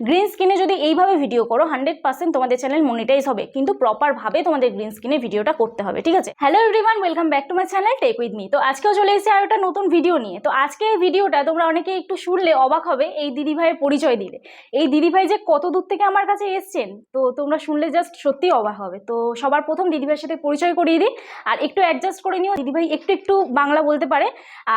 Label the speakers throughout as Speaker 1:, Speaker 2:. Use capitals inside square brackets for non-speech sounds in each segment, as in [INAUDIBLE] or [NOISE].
Speaker 1: Green স্ক্রিনে যদি এইভাবে ভিডিও করো হান্ড্রেড পার্সেন্ট তোমাদের চ্যানেল মনিটাইজ হবে। কিন্তু প্রপারভাবে তোমাদের গ্রিন স্ক্রিনে ভিডিওটা করতে হবে, ঠিক আছে? Hello everyone welcome back to my channel tech with me তো আজকেও চলে এসেছি আর একটা নতুন ভিডিও নিয়ে। তো আজকে এই ভিডিওটা তোমরা অনেকে একটু শুনলে অবাক হবে, এই দিদিভাইয়ের পরিচয় দিলে। এই দিদিভাই যে কত দূর থেকে আমার কাছে এসছেন, তো তোমরা শুনলে জাস্ট সত্যি অবাক হবে। তো সবার প্রথম দিদিভাইয়ের সাথে পরিচয় করিয়ে দিই, আর একটু অ্যাডজাস্ট করে নিও। দিদিভাই একটু একটু বাংলা বলতে পারে,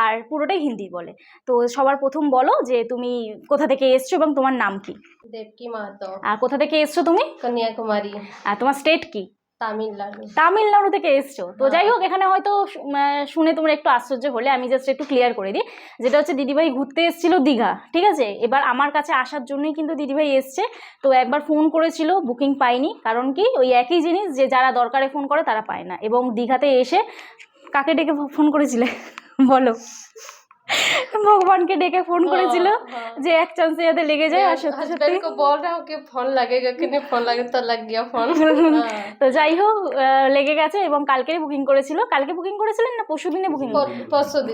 Speaker 1: আর পুরোটাই হিন্দি বলে। তো সবার প্রথম বলো যে তুমি কোথা থেকে এসছো এবং তোমার নাম কি?
Speaker 2: দেবকি মাহাতো।
Speaker 1: আর কোথা থেকে এসছো তুমি?
Speaker 2: কন্যাকুমারী।
Speaker 1: আর তোমার স্টেট কি?
Speaker 2: তামিলনাড়ু।
Speaker 1: তামিলনাড়ু থেকে এসছো। তো
Speaker 2: হ্যাঁ।
Speaker 1: যাই হোক এখানে হয়তো শুনে তোমরা একটু আশ্চর্য হলে আমি জাস্ট একটু ক্লিয়ার করে দিই। যেটা হচ্ছে দিদিভাই ঘুরতে এসেছিল দীঘা ঠিক আছে? এবার আমার কাছে আসার জন্যই কিন্তু দিদিভাই এসছে। তো একবার ফোন করেছিল বুকিং পাইনি। কারণ কি? ওই একই জিনিস যে যারা দরকারে ফোন করে তারা পায় না। এবং দীঘাতে এসে কাকে ডেকে ফোন করেছিলে? [LAUGHS] বলো। ভগবানকে ডেকে ফোন হ্যাঁ, করেছিল
Speaker 2: হ্যাঁ।
Speaker 1: যে এক চান্স যাতে লেগে যায় আর সত্যি সত্যি।
Speaker 2: বল না ওকে ফোন লাগে কিন্তু ফোন লাগে তো লাগ গিয়া ফোন। [LAUGHS] হ্যাঁ।
Speaker 1: তো যাই হোক লেগে গেছে এবং কালকেই বুকিং করেছিল। কালকে বুকিং করেছিলেন না? পরশু দিনে বুকিং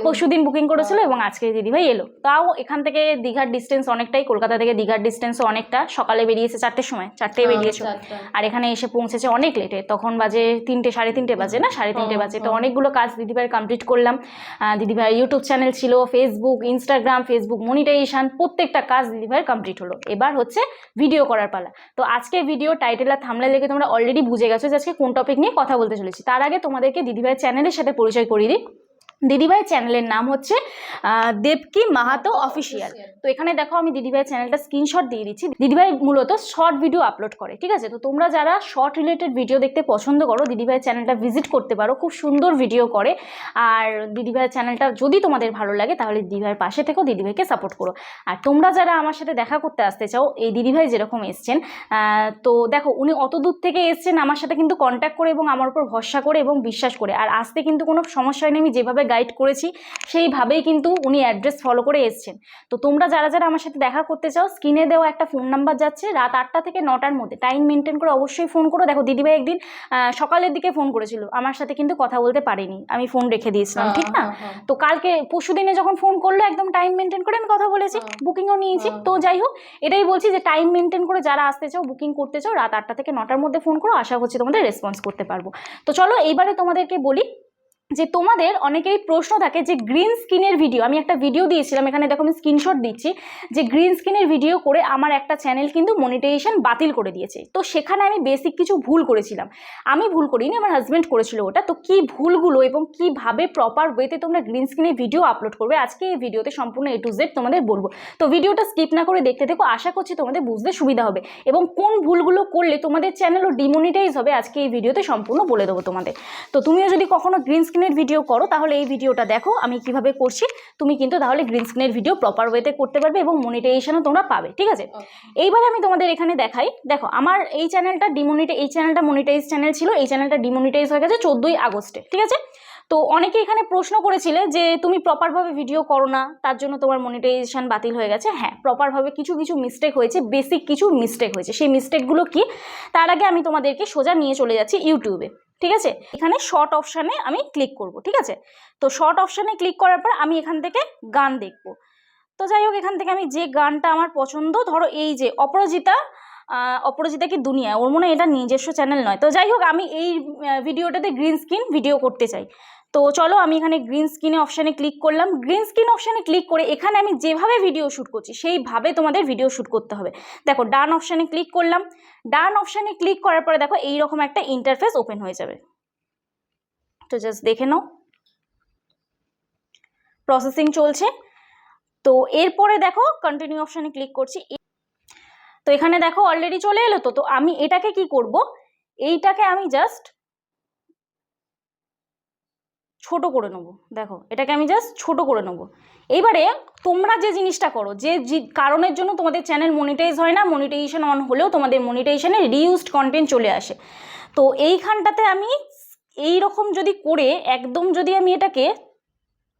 Speaker 1: পরশু দিন। বুকিং করেছিল এবং আজকে দিদি ভাই এলো। তাও এখান থেকে দীঘার ডিস্টেন্স অনেকটাই কলকাতা থেকে দীঘার ডিস্টেন্সও অনেকটা। সকালে বেরিয়েছে চারটের সময় চারটে। বেরিয়েছে আর এখানে এসে পৌঁছেছে অনেক লেটে তখন বাজে তিনটে সাড়ে তিনটে বাজে না? সাড়ে তিনটে বাজে। তো অনেকগুলো কাজ দিদিভাই কমপ্লিট করলাম। দিদিভাই ইউটিউব চ্যানেল ছিল ফেসবুক ইনস্টাগ্রাম ফেসবুক মনিটাইজেশান প্রত্যেকটা কাজ দিদিভাইয়ের কমপ্লিট হলো। এবার হচ্ছে ভিডিও করার পালা। তো আজকে ভিডিও টাইটেল আর থামলে লেগে তোমরা অলরেডি বুঝে গেছো যে আজকে কোন টপিক নিয়ে কথা বলতে চলেছি। তার আগে তোমাদেরকে দিদিভাইয়ের চ্যানেলের সাথে পরিচয় করিয়ে দিই। দিদিভাই চ্যানেলের নাম হচ্ছে দেবকি মাহাতো অফিসিয়াল। তো এখানে দেখো আমি দিদিভাই চ্যানেলটা স্ক্রিনশট দিয়ে দিচ্ছি। দিদিভাই মূলত শর্ট ভিডিও আপলোড করে ঠিক আছে? তো তোমরা যারা শর্ট রিলেটেড ভিডিও দেখতে পছন্দ করো দিদিভাই চ্যানেলটা ভিজিট করতে পারো খুব সুন্দর ভিডিও করে। আর দিদিভাই চ্যানেলটা যদি তোমাদের ভালো লাগে তাহলে দিদিভাইয়ের পাশে থেকেও দিদিভাইকে সাপোর্ট করো। আর তোমরা যারা আমার সাথে দেখা করতে আসতে চাও এই দিদিভাই যেরকম এসছেন তো দেখো উনি অত দূর থেকে এসছেন আমার সাথে কিন্তু কন্ট্যাক্ট করে এবং আমার উপর ভরসা করে এবং বিশ্বাস করে। আর আসতে কিন্তু কোনো সমস্যা হয়নি আমি যেভাবে গাইড করেছি সেইভাবেই কিন্তু উনি অ্যাড্রেস ফলো করে এসছেন। তো তোমরা যারা যারা আমার সাথে দেখা করতে চাও স্ক্রিনে দেওয়া একটা ফোন নাম্বার যাচ্ছে রাত আটটা থেকে নটার মধ্যে। টাইম মেনটেন করে অবশ্যই ফোন করো। দেখো দিদিভাই একদিন সকালের দিকে ফোন করেছিল। আমার সাথে কিন্তু কথা বলতে পারিনি। আমি ফোন রেখে দিয়েছিলাম
Speaker 2: হ্যাঁ,
Speaker 1: ঠিক না?
Speaker 2: হ্যাঁ, হ্যাঁ।
Speaker 1: তো কালকে পরশু দিনে যখন ফোন করল একদম টাইম মেনটেন করে আমি কথা বলেছি। বুকিংও নিয়েছি। তো যাই হোক এটাই বলছি যে টাইম মেনটেন করে যারা আসতে চাও বুকিং করতে চাও রাত আটটা থেকে নটার মধ্যে ফোন করো। আশা করছি তোমাদের রেসপন্স করতে পারব। তো চলো এইবারে তোমাদেরকে বলি যে তোমাদের অনেকেই প্রশ্ন থাকে যে গ্রিন স্কিনের ভিডিও আমি একটা ভিডিও দিয়েছিলাম, এখানে দেখো আমি স্ক্রিনশট দিচ্ছি, যে গ্রিন স্কিনের ভিডিও করে আমার একটা চ্যানেল কিন্তু মনিটাইজেশন বাতিল করে দিয়েছে। তো সেখানে আমি বেসিক কিছু ভুল করেছিলাম। আমি ভুল করিনি, আমার হাজব্যান্ড করেছিল ওটা। তো কি ভুলগুলো এবং কীভাবে প্রপার ওয়েতে তোমরা গ্রিন স্ক্রিনে ভিডিও আপলোড করবে, আজকে এই ভিডিওতে সম্পূর্ণ এ টু জেড তোমাদের বলব। তো ভিডিওটা স্কিপ না করে দেখতে দেখো আশা করছি তোমাদের বুঝতে সুবিধা হবে। এবং কোন ভুলগুলো করলে তোমাদের চ্যানেলও ডিমনিটাইজ হবে, আজকে এই ভিডিওতে সম্পূর্ণ বলে দেবো তোমাদের। তো তুমিও যদি কখনো গ্রিন স্ক্রিনের ভিডিও করো তাহলে এই ভিডিওটা দেখো আমি কীভাবে করছি তুমি কিন্তু তাহলে গ্রিন স্ক্রিনের ভিডিও প্রপার ওয়েতে করতে পারবে এবং মনিটাইজেশনও তোমরা পাবে ঠিক আছে? এইবার আমি তোমাদের এখানে দেখাই দেখো আমার এই চ্যানেলটা ডিমনিটাই এই চ্যানেলটা মনিটাইজ চ্যানেল ছিল এই চ্যানেলটা ডিমোনিটাইজ হয়ে গেছে চোদ্দোই আগস্টে ঠিক আছে? তো অনেকে এখানে প্রশ্ন করেছিলে যে তুমি প্রপারভাবে ভিডিও করো না তার জন্য তোমার মনিটাইজেশন বাতিল হয়ে গেছে। হ্যাঁ প্রপারভাবে কিছু কিছু মিস্টেক হয়েছে বেসিক কিছু মিস্টেক হয়েছে। সেই মিস্টেকগুলো কি? তার আগে আমি তোমাদেরকে সোজা নিয়ে চলে যাচ্ছি ইউটিউবে ঠিক আছে? এখানে শর্ট অপশানে আমি ক্লিক করব, ঠিক আছে? তো শর্ট অপশানে ক্লিক করার পর আমি এখান থেকে গান দেখব। তো যাই হোক, এখান থেকে আমি যে গানটা আমার পছন্দ, ধরো এই যে অপরাজিতা অপরাজিতা কি দুনিয়া ওর মনে এটা নিজস্ব চ্যানেল নয়। তো যাই হোক, আমি এই ভিডিওটাতে গ্রিন স্ক্রিন ভিডিও করতে চাই। তো চলো আমি এখানে গ্রিন স্ক্রিনে অপশানে ক্লিক করলাম। গ্রিন স্ক্রিন অপশানে ক্লিক করে এখানে আমি যেভাবে ভিডিও শ্যুট করছি, সেইভাবে তোমাদের ভিডিও শ্যুট করতে হবে। দেখো, ডান অপশানে ক্লিক করলাম। ডান অপশানে ক্লিক করার পরে দেখো, এইরকম একটা ইন্টারফেস ওপেন হয়ে যাবে। তো জাস্ট দেখে নাও। প্রসেসিং চলছে। তো এরপরে দেখো কন্টিনিউ অপশানে ক্লিক করছি। তো এখানে দেখো অলরেডি চলে এলো তো। তো আমি এটাকে কি করব? এইটাকে আমি জাস্ট ছোট করে নেব। দেখো, এটাকে আমি জাস্ট ছোট করে নেব। এইবারে তোমরা যে জিনিসটা করো, যে কারণের জন্য তোমাদের চ্যানেল মনিটাইজ হয় না মনিটাইজেশন অন হলেও তোমাদের মনিটাইজেশনে রিউজড কন্টেন্ট চলে আসে। তো এইখানটাতে আমি এই রকম যদি করে, একদম যদি আমি এটাকে,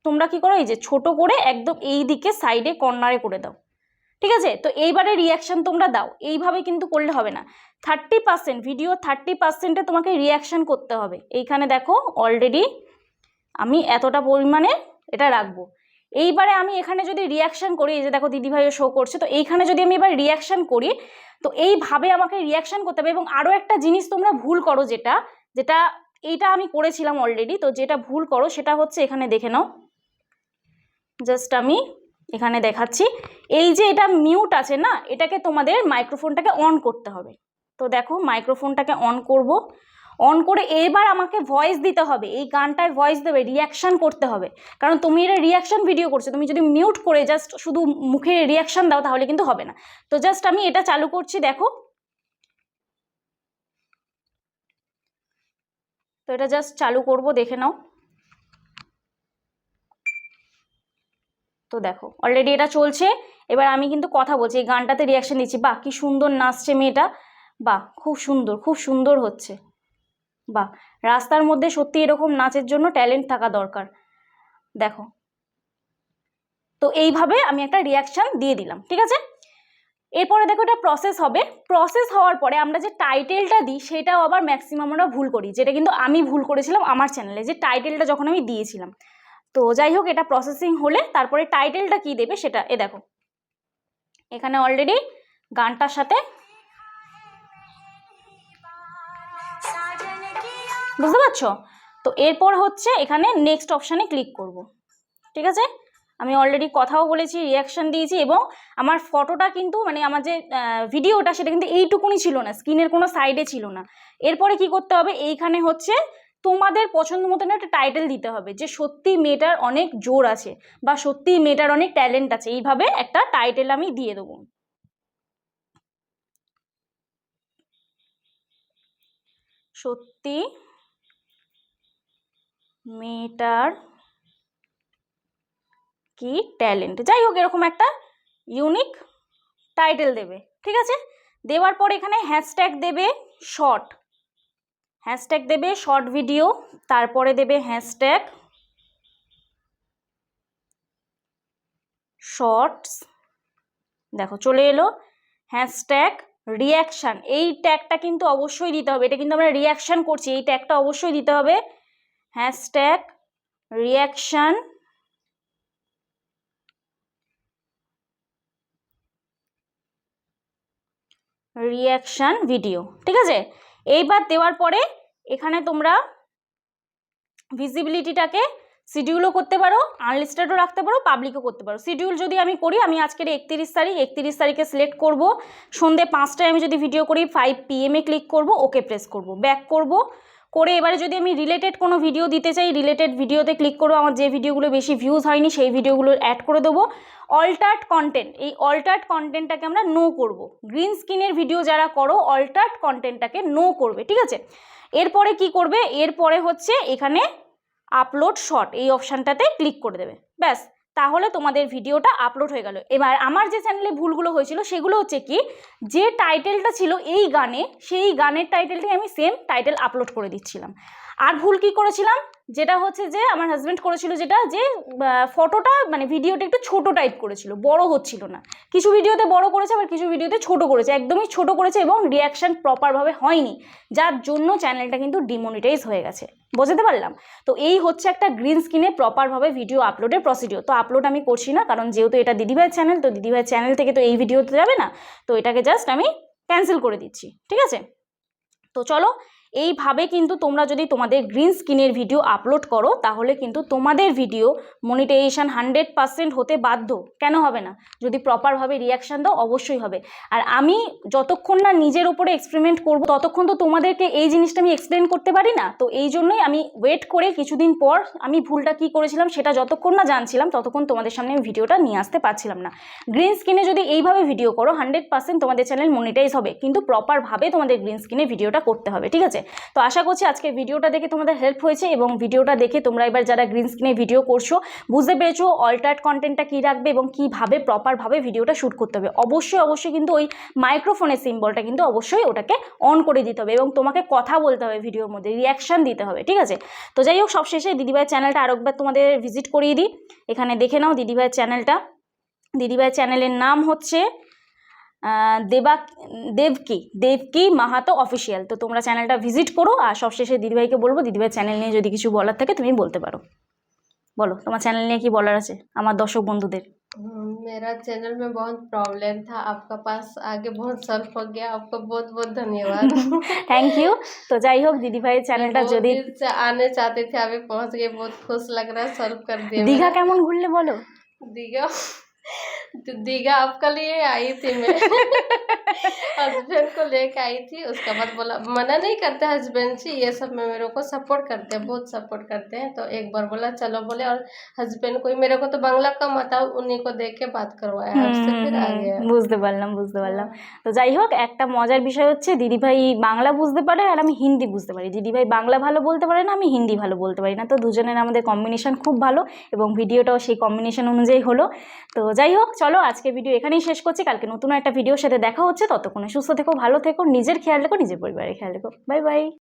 Speaker 1: তোমরা কি করো, এই যে ছোট করে একদম এই দিকে সাইডে কর্নারে করে দাও। ঠিক আছে? তো এইবারে রিয়াকশান তোমরা দাও। এইভাবে কিন্তু করলে হবে না। থার্টি পার্সেন্ট ভিডিও থার্টি পার্সেন্টে তোমাকে রিয়াকশান করতে হবে। এইখানে দেখো অলরেডি আমি এতটা পরিমাণে এটা রাখব। এইবারে আমি এখানে যদি রিয়াকশান করি, এই যে দেখো দিদিভাইও শো করছে, তো এইখানে যদি আমি এবার রিয়াকশান করি, তো এইভাবে আমাকে রিয়াকশান করতে হবে এবং আরও একটা জিনিস তোমরা ভুল করো যেটা যেটা এইটা আমি করেছিলাম অলরেডি তো যেটা ভুল করো সেটা হচ্ছে এখানে দেখে নাও। জাস্ট আমি এখানে দেখাচ্ছি। এই যে এটা মিউট আছে না, এটাকে তোমাদের মাইক্রোফোনটাকে অন করতে হবে। তো দেখো মাইক্রোফোনটাকে অন করব। অন করে এবার আমাকে ভয়েস দিতে হবে। এই গানটায় ভয়েস দেবে রিয়াকশান করতে হবে। কারণ তুমি এটা রিয়াকশান ভিডিও করছ, তুমি যদি মিউট করে জাস্ট শুধু মুখে রিয়াকশান দাও তাহলে কিন্তু হবে না। তো জাস্ট আমি এটা চালু করছি, দেখো। তো এটা জাস্ট চালু করব, দেখে নাও। তো দেখো অলরেডি এটা চলছে। এবার আমি কিন্তু কথা বলছি, এই গানটাতে রিয়াকশান দিচ্ছি। বাহ, কি সুন্দর নাচছে মেয়েটা। বাহ, খুব সুন্দর খুব সুন্দর হচ্ছে। বাহ, রাস্তার মধ্যে সত্যি এরকম নাচের জন্য ট্যালেন্ট থাকা দরকার। দেখো, তো এইভাবে আমি একটা রিয়াকশান দিয়ে দিলাম, ঠিক আছে? এরপরে দেখো এটা প্রসেস হবে। প্রসেস হওয়ার পরে আমরা যে টাইটেলটা দিই, সেটাও আবার ম্যাক্সিমাম আমরা ভুল করি। যেটা কিন্তু আমি ভুল করেছিলাম আমার চ্যানেলে যে টাইটেলটা যখন আমি দিয়েছিলাম। তো যাই হোক, এটা প্রসেসিং হলে তারপরে টাইটেলটা কি দেবে সেটা, এ দেখো। এখানে অলরেডি গানটার সাথে বুঝতে পারছ? তো এরপর হচ্ছে এখানে নেক্সট অপশানে ক্লিক করব। ঠিক আছে? আমি অলরেডি কথাও বলেছি রিয়াকশান দিয়েছি এবং আমার ফটোটা কিন্তু মানে আমার যে ভিডিওটা সেটা কিন্তু এইটুকুনি ছিল না স্ক্রিনের কোনো সাইডে ছিল না। এরপরে কি করতে হবে? এইখানে হচ্ছে তোমাদের পছন্দ মতন একটা টাইটেল দিতে হবে যে সত্যি মেয়েটার অনেক জোর আছে বা সত্যি মেয়েটার অনেক ট্যালেন্ট আছে। এইভাবে একটা টাইটেল আমি দিয়ে দেবো। সত্যি মেয়েটার কি ট্যালেন্ট? যাই হোক, এরকম একটা ইউনিক টাইটেল দেবে, ঠিক আছে? দেওয়ার পর এখানে হ্যাশট্যাগ দেবে শর্ট হ্যাশট্যাগ দেবে শর্ট ভিডিও তারপরে দেবে হ্যাশট্যাগ শর্টস দেখো, চলে এলো হ্যাশট্যাগ রিয়াকশান এই ট্যাগটা কিন্তু অবশ্যই দিতে হবে, এটা কিন্তু আমরা রিয়াকশান করছি, এই ট্যাগটা অবশ্যই দিতে হবে হ্যাশট্যাগ রিয়াকশান রিয়াকশান ভিডিও, ঠিক আছে? এইবার দেওয়ার পরে এখানে তোমরা ভিজিবিলিটিটাকে শিডিউলও করতে পারো আনলিস্টেডও রাখতে পারো পাবলিকও করতে পারো। শিডিউল যদি আমি করি, আমি আজকের একত্রিশ তারিখ, একত্রিশ তারিখে সিলেক্ট করব। সন্ধে পাঁচটায় আমি যদি ভিডিও করি ফাইভ পিএমে ক্লিক করব ওকে প্রেস করব। ব্যাক করব। করে এবারে যদি আমি রিলেটেড কোনো ভিডিও দিতে চাই রিলেটেড ভিডিওতে ক্লিক করব, আমার যে ভিডিওগুলো বেশি ভিউজ হয়নি সেই ভিডিওগুলো অ্যাড করে দেবো। অল্টার্ট কন্টেন্ট এই অল্টার্ট কন্টেন্টটাকে আমরা নো করব। গ্রিন স্ক্রিনের ভিডিও যারা করো অল্টার্ট কন্টেন্টটাকে নো করবে, ঠিক আছে? এরপরে কি করবে? এরপরে হচ্ছে এখানে আপলোড শর্ট এই অপশানটাতে ক্লিক করে দেবে। ব্যাস। তাহলে তোমাদের ভিডিওটা আপলোড হয়ে গেল। এবার আমার যে চ্যানেলে ভুলগুলো হয়েছিল, সেগুলো হচ্ছে কি, যে টাইটেলটা ছিল এই গানে, সেই গানের টাইটেলটি আমি সেম টাইটেল আপলোড করে দিচ্ছিলাম। আর ভুল কি করেছিলাম? যেটা হচ্ছে যে আমার হাজব্যান্ড করেছিল যেটা যে ফটোটা মানে ভিডিওটা একটু ছোট টাইপ করেছিল, বড় হচ্ছিল না। কিছু ভিডিওতে বড় করেছে, আবার কিছু ভিডিওতে ছোট করেছে, একদমই ছোট করেছে এবং রিয়াকশান প্রপারভাবে হয়নি, যার জন্য চ্যানেলটা কিন্তু ডিমনিটাইজ হয়ে গেছে। বোঝাতে পারলাম? তো এই হচ্ছে একটা গ্রিন স্ক্রিনে প্রপারভাবে ভিডিও আপলোডের প্রসিডিওর তো আপলোড আমি করছি না, কারণ যেহেতু এটা দিদিভাইয়ের চ্যানেল তো দিদিভাইয়ের চ্যানেল থেকে তো এই ভিডিওতে যাবে না। তো এটাকে জাস্ট আমি ক্যান্সেল করে দিচ্ছি, ঠিক আছে? তো চলো এইভাবে কিন্তু তোমরা যদি তোমাদের গ্রিন স্ক্রিনের ভিডিও আপলোড করো, তাহলে কিন্তু তোমাদের ভিডিও মনিটাইজেশন হান্ড্রেড পার্সেন্ট হতে বাধ্য। কেন হবে না? যদি প্রপারভাবে রিয়াকশান দাও, অবশ্যই হবে। আর আমি যতক্ষণ না নিজের উপরে এক্সপেরিমেন্ট করব, ততক্ষণ তো তোমাদেরকে এই জিনিসটা আমি এক্সপ্লেন করতে পারি না। তো এই জন্যই আমি ওয়েট করে কিছুদিন পর আমি ভুলটা কি করেছিলাম, সেটা যতক্ষণ না জানছিলাম, ততক্ষণ তোমাদের সামনে আমি ভিডিওটা নিয়ে আসতে পারছিলাম না। গ্রিন স্ক্রিনে যদি এইভাবে ভিডিও করো হান্ড্রেড পার্সেন্ট তোমাদের চ্যানেল মনিটাইজ হবে। কিন্তু প্রপারভাবে তোমাদের গ্রিন স্ক্রিনে ভিডিওটা করতে হবে, ঠিক আছে? তো আশা করছি আজকে ভিডিওটা দেখে তোমাদের হেল্প হয়েছে এবং ভিডিওটা দেখে তোমরা এবার যারা গ্রিন স্ক্রিনে ভিডিও করছ, বুঝতে পেরেছ অল্টার্ট কন্টেন্টটা কী রাখবে এবং কীভাবে প্রপারভাবে ভিডিওটা শ্যুট করতে হবে। অবশ্যই অবশ্যই কিন্তু ওই মাইক্রোফোনের সিম্বলটা কিন্তু অবশ্যই ওটাকে অন করে দিতে হবে এবং তোমাকে কথা বলতে হবে ভিডিওর মধ্যে রিয়াকশান দিতে হবে, ঠিক আছে? তো যাই হোক, সবশেষে দিদিভাইয়ের চ্যানেলটা আরেকবার তোমাদের ভিজিট করিয়ে দিই। এখানে দেখে নাও দিদিভাইয়ের চ্যানেলটা দিদিভাইয়ের চ্যানেলের নাম হচ্ছে দেবা দেবকি দেবকি মাহাতো অফিসিয়াল তো তোমরা চ্যানেলটা ভিজিট করো আর সবশেষে দিদিভাইকে বলবো দিদিভাইয়ের চ্যানেল নিয়ে যদি কিছু বলার থাকে তুমি বলতে পারো বলো তোমার চ্যানেল নিয়ে কি বলার আছে আমার দর্শক বন্ধুদের
Speaker 2: हम्म, मेरा चैनल में बहुत प्रॉब्लम था आपका पास आगे बहुत सॉल्व हो गया आपको बहुत बहुत धन्यवाद
Speaker 1: থ্যাংক ইউ তো যাই হোক দিদি ভাইয়ের চ্যানেলটা
Speaker 2: बहुत
Speaker 1: যদি
Speaker 2: दिन से आने चाहते थे अभी पहुंच गए बहुत खुश लग रहा है सॉल्व कर दिया
Speaker 1: দীঘা
Speaker 2: मेरा।
Speaker 1: কেমন ঘুরলে বলো
Speaker 2: दीघा तो दीघा आपका लिए आई थी मैं हस्बैंड को लेके आई थी उसके बाद बोला मना नहीं करते हस्बैंड से ये सब में मेरे को सपोर्ट करते हैं बहुत सपोर्ट करते हैं तो एक बार बोला चलो बोले और हस्बैंड को मेरे को तो बांग्ला कम आता उन्हीं को देख के बात करवाया आपसे फिर आ गया
Speaker 1: হুম, বুঝতে পারলাম বুঝতে পারলাম তো যাই হোক একটা মজার বিষয় হচ্ছে দিদিভাই বাংলা বুঝতে পারে আর আমি হিন্দি বুঝতে পারি দিদিভাই বাংলা ভালো বলতে পারে না আমি হিন্দি ভালো বলতে পারি না তো দুজনের আমাদের কম্বিনেশন খুব ভালো এবং ভিডিওটাও সেই কম্বিনেশন অনুযায়ী হলো তো যাই হোক চলো, আজকে ভিডিও এখানেই শেষ করছি। কালকে নতুন একটা ভিডিওর সাথে দেখা হচ্ছে। ততক্ষণে সুস্থ থেকো, ভালো থেকো, নিজের খেয়াল রেখো, নিজের পরিবারের খেয়াল রেখো। Bye bye